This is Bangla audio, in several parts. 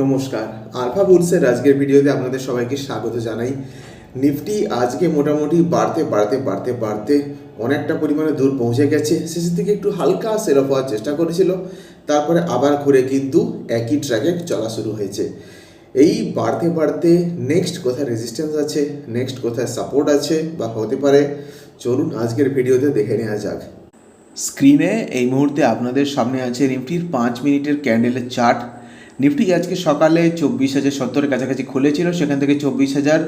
নমস্কার। আলফা বুলসের আজকের ভিডিওতে আপনাদের সবাইকে স্বাগত জানাই। নিফটি আজকে মোটামুটি বাড়তে বাড়তে বাড়তে বাড়তে অনেকটা পরিমাণে দূর পৌঁছে গেছে। শেষের দিকে একটু হালকা সেল অফ হওয়ার চেষ্টা করেছিল। তারপরে আবার ঘুরে কিন্তু একই ট্র্যাকে চলা শুরু হয়েছে। এই বাড়তে বাড়তে নেক্সট কোথায় রেজিস্ট্যান্স আছে নেক্সট কোথায় সাপোর্ট আছে বা হতে পারে, চলুন আজকের ভিডিওতে দেখে নেওয়া যাক। স্ক্রিনে এই মুহূর্তে আপনাদের সামনে আছে নিফটির পাঁচ মিনিটের ক্যান্ডেলের চার্ট নিফটি আজকে সকালে চব্বিশ হাজার সত্তরের কাছাকাছি খুলেছিল, সেখান থেকে চব্বিশ হাজার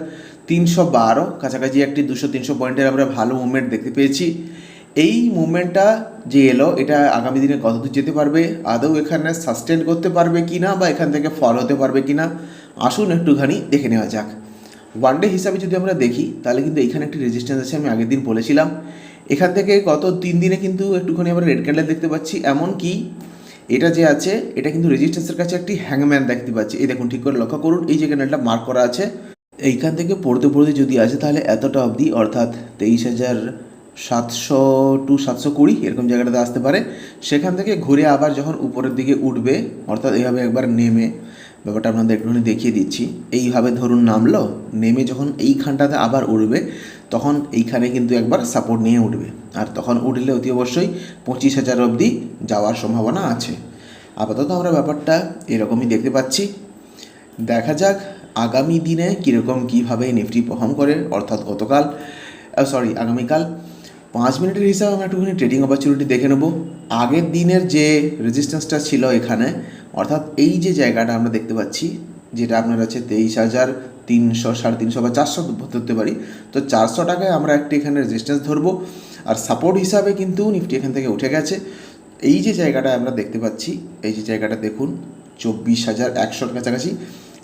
তিনশো বারো, কাছাকাছি একটি দুশো তিনশো পয়েন্টের আমরা ভালো মুভমেন্ট দেখতে পেয়েছি। এই মুভমেন্টটা যে এলো, এটা আগামী দিনে কতদূর যেতে পারবে, আদৌ এখানে সাস্টেন করতে পারবে কি না বা এখান থেকে ফল হতে পারবে কি না আসুন একটুখানি দেখে নেওয়া যাক। ওয়ান ডে হিসাবে যদি আমরা দেখি, তাহলে কিন্তু এখানে একটি রেজিস্ট্যান্স আছে, আমি আগের দিন বলেছিলাম। এখান থেকে গত তিন দিনে কিন্তু একটুখানি আমরা রেড ক্যান্ডেল দেখতে পাচ্ছি এমন কি এটা যে আছে, এটা কিন্তু রেজিস্ট্যান্সের কাছে একটি হ্যাংম্যান দেখতে পাচ্ছি। এই দেখুন, ঠিক করে লক্ষ্য করুন, এই যে ক্যান্ডেলটা মার্ক করা আছে, এইখান থেকে পড়তে পড়তে যদি আসে তাহলে এতটা অবধি, অর্থাৎ তেইশ হাজার সাতশো টু সাতশো কুড়ি, এরকম জায়গাটাতে আসতে পারে। সেখান থেকে ঘুরে আবার যখন উপরের দিকে উঠবে, অর্থাৎ এইভাবে একবার নেমে, ব্যাপারটা আপনাদের একটুখানি দেখিয়ে দিচ্ছি। এইভাবে ধরুন নামলো, নেমে যখন এইখানটাতে আবার উঠবে তখন এইখানে কিন্তু একবার সাপোর্ট নিয়ে উঠবে। আর তখন উঠলে অতি অবশ্যই পঁচিশ হাজার অবধি যাওয়ার সম্ভাবনা আছে। আপাতত আমরা ব্যাপারটা এরকমই দেখতে পাচ্ছি। দেখা যাক আগামী দিনে কীরকম কীভাবে নিফটি পারফর্ম করে, অর্থাৎ গতকাল সরি আগামীকাল। পাঁচ মিনিটের হিসাবে আমরা একটুখানি ট্রেডিং অপরচুনিটি দেখে নেব। আগের দিনের যে রেজিস্ট্যান্সটা ছিল এখানে, অর্থাৎ এই যে জায়গাটা আমরা দেখতে পাচ্ছি যেটা আপনার আছে তেইশ হাজার তিনশো, সাড়ে তিনশো বা চারশো ধরতে পারি। তো চারশো টাকায় আমরা একটি এখানে রেজিস্ট্যান্স ধরবো। আর সাপোর্ট হিসাবে কিন্তু নিফটি এখান থেকে উঠে গেছে। এই যে জায়গাটা আমরা দেখতে পাচ্ছি, এই যে জায়গাটা দেখুন, চব্বিশ হাজার একশোর কাছাকাছি।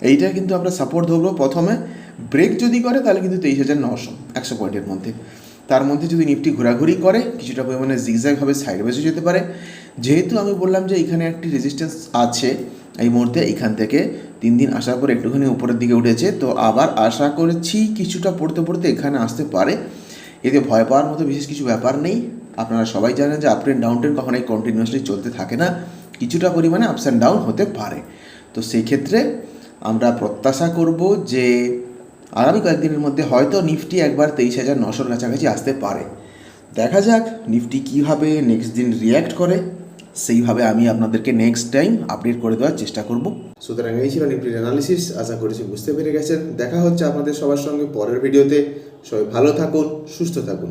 এইটা কিন্তু আমরা সাপোর্ট ধরবো প্রথমে। ব্রেক যদি করে তাহলে কিন্তু তেইশ হাজার নশো একশো পয়েন্টের মধ্যে। তার মধ্যে যদি নিফটি ঘোরাঘুরি করে, কিছুটা পরিমাণে জিগজ্যাগভাবে সাইড বেসে যেতে পারে। যেহেতু আমি বললাম যে এখানে একটি রেজিস্ট্যান্স আছে এই মুহূর্তে এখান থেকে তিন দিন আসার পর একটুখানি উপরের দিকে উঠেছে। তো আবার আশা করেছি কিছুটা পড়তে পড়তে এখানে আসতে পারে। এতে ভয় পাওয়ার মতো বিশেষ কিছু ব্যাপার নেই। আপনারা সবাই জানেন যে আপ অ্যান্ড ডাউন কখনোই কন্টিনিউয়াসলি চলতে থাকে না। কিছুটা পরিমাণে আপস অ্যান্ড ডাউন হতে পারে। তো সেই ক্ষেত্রে আমরা প্রত্যাশা করব যে আগামী কয়েকদিনের মধ্যে হয়তো নিফটি একবার তেইশ হাজার নশোর কাছাকাছি আসতে পারে। দেখা যাক নিফটি কীভাবে নেক্সট দিন রিয়্যাক্ট করে। সেইভাবে আমি আপনাদেরকে নেক্সট টাইম আপডেট করে দেওয়ার চেষ্টা করব। সুতরাং এই ছিল নিফটির অ্যানালিসিস আশা করেছি বুঝতে পেরে গেছেন। দেখা হচ্ছে আপনাদের সবার সঙ্গে পরের ভিডিওতে সবাই ভালো থাকুন, সুস্থ থাকুন।